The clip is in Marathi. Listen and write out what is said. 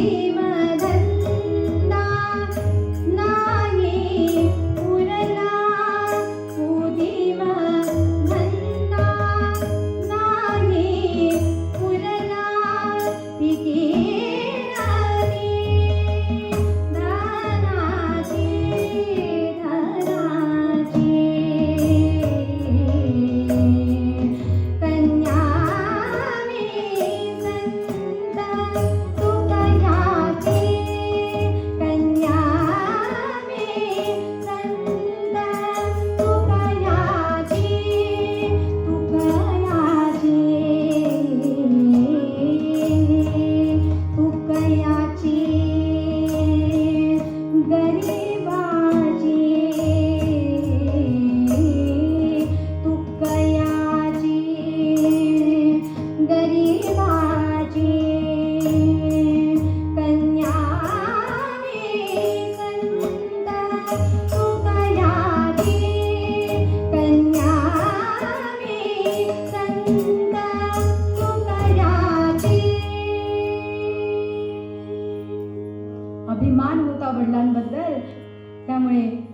You. अभिमान होता वडिलांबद्दल. त्यामुळे